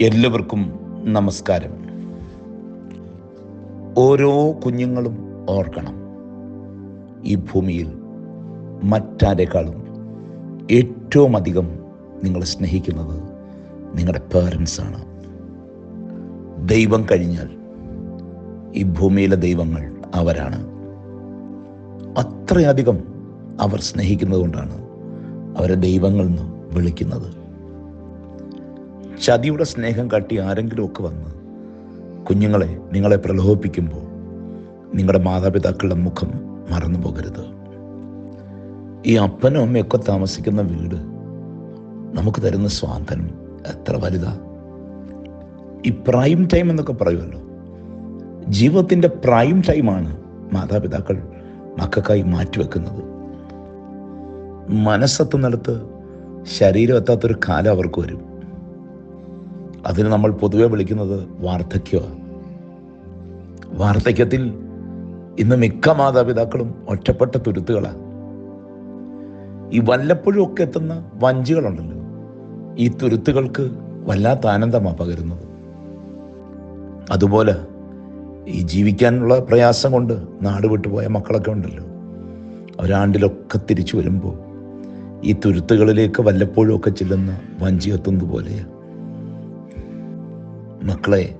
എല്ലാവർക്കും നമസ്കാരം. ഓരോ കുഞ്ഞുങ്ങളും ഓർക്കണം. ഈ ഭൂമിയിൽ മറ്റാരെക്കാളും ഏറ്റവും അധികം നിങ്ങളെ സ്നേഹിക്കുന്നത് നിങ്ങളുടെ പേരൻസാണ് ദൈവം കഴിഞ്ഞാൽ ഈ ഭൂമിയിലെ ദൈവങ്ങൾ അവരാണ്. അത്രയധികം അവർ സ്നേഹിക്കുന്നത് കൊണ്ടാണ് അവരെ ദൈവങ്ങളെന്ന് വിളിക്കുന്നത്. ചതിയുടെ സ്നേഹം കാട്ടി ആരെങ്കിലുമൊക്കെ വന്ന് കുഞ്ഞുങ്ങളെ നിങ്ങളെ പ്രലോഭിപ്പിക്കുമ്പോൾ നിങ്ങളുടെ മാതാപിതാക്കളുടെ മുഖം മറന്നു പോകരുത്. ഈ അപ്പനും അമ്മയൊക്കെ താമസിക്കുന്ന വീട് നമുക്ക് തരുന്ന സ്വാതന്ത്ര്യം എത്ര വലുതാ? ഈ പ്രൈം ടൈം എന്നൊക്കെ പറയുമല്ലോ. ജീവിതത്തിന്റെ പ്രൈം ടൈമാണ് മാതാപിതാക്കൾ മക്കൾക്കായി മാറ്റിവെക്കുന്നത് മനസ്സെത്തുന്നിടത്ത് ശരീരം എത്താത്തൊരു കാലം അവർക്ക് വരും. അതിന് നമ്മൾ പൊതുവെ വിളിക്കുന്നത് വാർദ്ധക്യമാണ് വാർദ്ധക്യത്തിൽ ഇന്ന് മിക്ക മാതാപിതാക്കളും ഒറ്റപ്പെട്ട തുരുത്തുകളാണ് ഈ വല്ലപ്പോഴും ഒക്കെ എത്തുന്ന വഞ്ചികളുണ്ടല്ലോ. ഈ തുരുത്തുകൾക്ക് വല്ലാത്ത ആനന്ദമാണ് പകരുന്നത്. അതുപോലെ ഈ ജീവിക്കാനുള്ള പ്രയാസം കൊണ്ട് നാട് വിട്ടുപോയ മക്കളൊക്കെ ഉണ്ടല്ലോ. അവരാണ്ടിലൊക്കെ തിരിച്ചു വരുമ്പോൾ ഈ തുരുത്തുകളിലേക്ക് വല്ലപ്പോഴും ഒക്കെ ചെല്ലുന്ന വഞ്ചി എത്തുന്നത് പോലെയാണ് മക്കളെ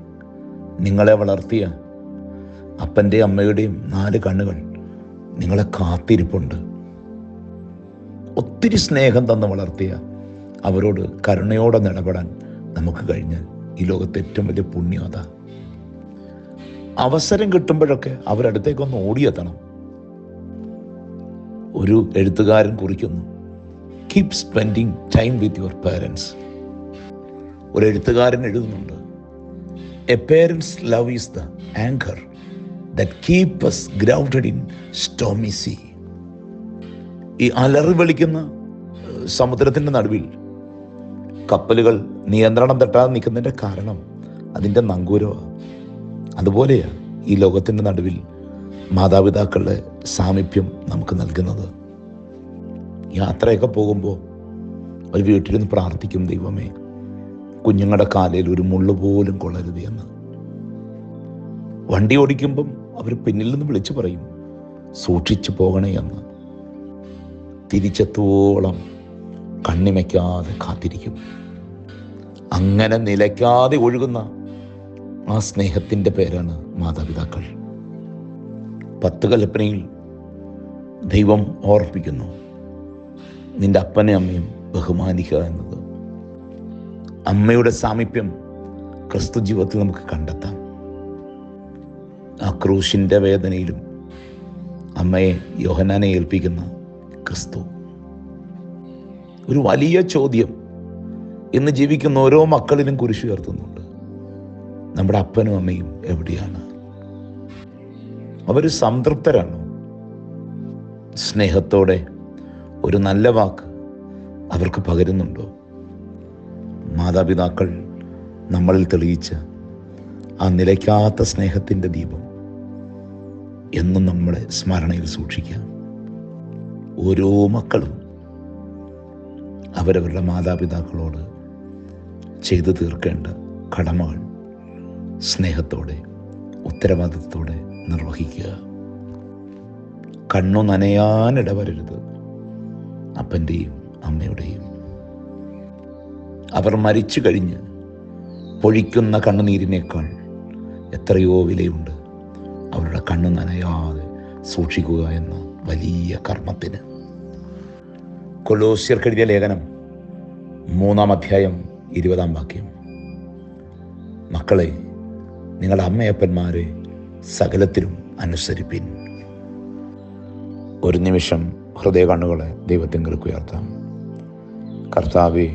നിങ്ങളെ വളർത്തിയ അപ്പന്റെയും അമ്മയുടെയും നാല് കണ്ണുകൾ നിങ്ങളെ കാത്തിരിപ്പുണ്ട്. ഒത്തിരി സ്നേഹം തന്ന് വളർത്തിയ അവരോട് കരുണയോടെ നിലപെടാൻ നമുക്ക് കഴിഞ്ഞാൽ ഈ ലോകത്തെ ഏറ്റവും വലിയ പുണ്യം അതാ. അവസരം കിട്ടുമ്പോഴൊക്കെ അവരടുത്തേക്കൊന്ന് ഓടിയെത്തണം. ഒരു എഴുത്തുകാരൻ കുറിക്കുന്നു keep spending time with your parents ഒരു എഴുത്തുകാരൻ എഴുതുന്നുണ്ട് a parents love is the anchor that keep us grounded in stormy sea ഈ അലറി വിളിക്കുന്ന സമുദ്രത്തിന്റെ നടുവിൽ കപ്പലുകൾ നിയന്ത്രണം തട്ടാതെ നിൽക്കുന്നതിന്റെ കാരണം അതിന്റെ നങ്കൂരമാണ് അതുപോലെയാണ് ഈ ലോകത്തിന്റെ നടുവിൽ മാതാപിതാക്കളുടെ സാമീപ്യം നമുക്ക് നൽകുന്നത്. യാത്രയൊക്കെ പോകുമ്പോൾ ഒരു വീട്ടിലിരുന്ന് പ്രാർത്ഥിക്കും ദൈവമേ. കുഞ്ഞുങ്ങളുടെ കാലിൽ ഒരു മുള്ളു പോലും കൊള്ളരുത് എന്ന്. വണ്ടി ഓടിക്കുമ്പം അവർ പിന്നിൽ നിന്ന് വിളിച്ചു പറയും സൂക്ഷിച്ചു പോകണേ എന്ന്. തിരിച്ചെത്തോളം കണ്ണിമയ്ക്കാതെ കാത്തിരിക്കും. അങ്ങനെ നിലയ്ക്കാതെ ഒഴുകുന്ന ആ സ്നേഹത്തിന്റെ പേരാണ് മാതാപിതാക്കൾ. പത്ത് കൽപ്പനയിൽ ദൈവം ഓർപ്പിക്കുന്നു നിന്റെ അപ്പനെ അമ്മയും ബഹുമാനിക്കുക എന്നത്. അമ്മയുടെ സാമീപ്യം ക്രിസ്തു ജീവിതത്തിൽ നമുക്ക് കണ്ടെത്താം. ആ ക്രൂശിന്റെ വേദനയിലും അമ്മയെ യോഹനാനെ ഏൽപ്പിക്കുന്ന ക്രിസ്തു. ഒരു വലിയ ചോദ്യം ഇന്ന് ജീവിക്കുന്ന ഓരോ മക്കളിലും കുരിശു ഉയർത്തുന്നുണ്ട് നമ്മുടെ അപ്പനും അമ്മയും എവിടെയാണ്? അവർ സംതൃപ്തരാണോ? സ്നേഹത്തോടെ ഒരു നല്ല വാക്ക് അവർക്ക് പകരുന്നുണ്ടോ? മാതാപിതാക്കൾ നമ്മളിൽ തെളിയിച്ച ആ നിലയ്ക്കാത്ത സ്നേഹത്തിന്റെ ദീപം എന്നും നമ്മളെ സ്മരണയിൽ സൂക്ഷിക്കാം ഓരോ മക്കളും അവരവരുടെ മാതാപിതാക്കളോട് ചെയ്തു തീർക്കേണ്ട കടമകൾ സ്നേഹത്തോടെ ഉത്തരവാദിത്വത്തോടെ നിർവഹിക്കുക. കണ്ണു നനയാനിടവരരുത്. അപ്പന്റെയും അമ്മയുടെയും അവർ മരിച്ചു കഴിഞ്ഞ് പൊഴിക്കുന്ന കണ്ണുനീരിനേക്കാൾ എത്രയോ വിലയുണ്ട്. അവരുടെ കണ്ണു നനയാതെ സൂക്ഷിക്കുക എന്ന വലിയ കർമ്മത്തിന്. കൊലോസ്യർക്കെഴുതിയ ലേഖനം മൂന്നാം അധ്യായം ഇരുപതാം വാക്യം. മക്കളെ നിങ്ങളുടെ അമ്മയപ്പന്മാരെ സകലത്തിലും അനുസരിപ്പിൻ. ഒരു നിമിഷം ഹൃദയ കണ്ണുകളെ ദൈവത്തിങ്കൾക്ക് ഉയർത്താം കർത്താവെ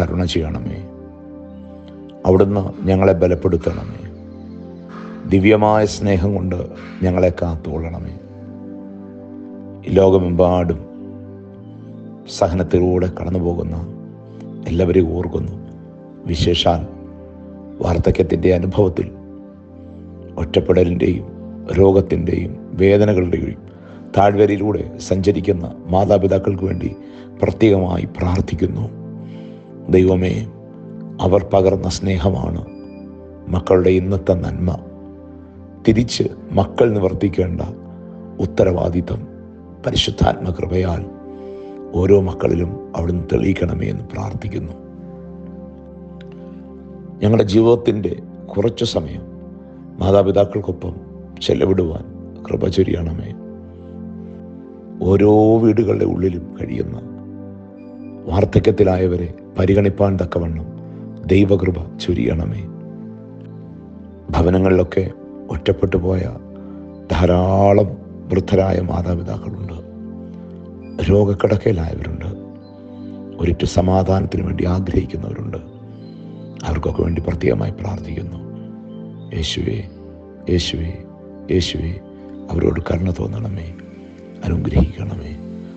കരുണ ചെയ്യണമേ. അവിടുന്ന് ഞങ്ങളെ ബലപ്പെടുത്തണമേ. ദിവ്യമായ സ്നേഹം കൊണ്ട് ഞങ്ങളെ കാത്തുകൊള്ളണമേ. ലോകമെമ്പാടും സഹനത്തിലൂടെ കടന്നു പോകുന്ന എല്ലാവരെയും ഓർക്കുന്നു. വിശേഷാൽ വാർദ്ധക്യത്തിന്റെ അനുഭവത്തിൽ ഒറ്റപ്പെടലിന്റെയും രോഗത്തിന്റെയും വേദനകളുടെയും താഴ്വരയിലൂടെ സഞ്ചരിക്കുന്ന മാതാപിതാക്കൾക്ക് വേണ്ടി പ്രത്യേകമായി പ്രാർത്ഥിക്കുന്നു. ദൈവമേ അവർ പകർന്ന സ്നേഹമാണ് മക്കളുടെ ഇന്നത്തെ നന്മ. തിരിച്ച് മക്കൾ നിവർത്തിക്കേണ്ട ഉത്തരവാദിത്തം പരിശുദ്ധാത്മകൃപയാൽ ഓരോ മക്കളിലും അവിടുന്ന് തെളിയിക്കണമേ എന്ന് പ്രാർത്ഥിക്കുന്നു. ഞങ്ങളുടെ ജീവിതത്തിന്റെ കുറച്ച് സമയം മാതാപിതാക്കൾക്കൊപ്പം ചെലവിടുവാൻ കൃപ ചൊരിയണമേ ഓരോ വീടുകളുടെ ഉള്ളിലും കഴിയുന്ന വാർദ്ധക്യത്തിലായവരെ പരിഗണിപ്പാൻ തക്കവണ്ണം ദൈവകൃപ ചുരിയണമേ. ഭവനങ്ങളിലൊക്കെ ഒറ്റപ്പെട്ടു പോയ ധാരാളം വൃദ്ധരായ മാതാപിതാക്കളുണ്ട്. രോഗക്കിടക്കയിലായവരുണ്ട്. ഒരിറ്റു സമാധാനത്തിന് വേണ്ടി ആഗ്രഹിക്കുന്നവരുണ്ട്. അവർക്കൊക്കെ വേണ്ടി പ്രത്യേകമായി പ്രാർത്ഥിക്കുന്നു. യേശുവേ യേശുവേ യേശുവേ അവരോട് കരുണ തോന്നണമേ. അനുഗ്രഹിക്കണമേ.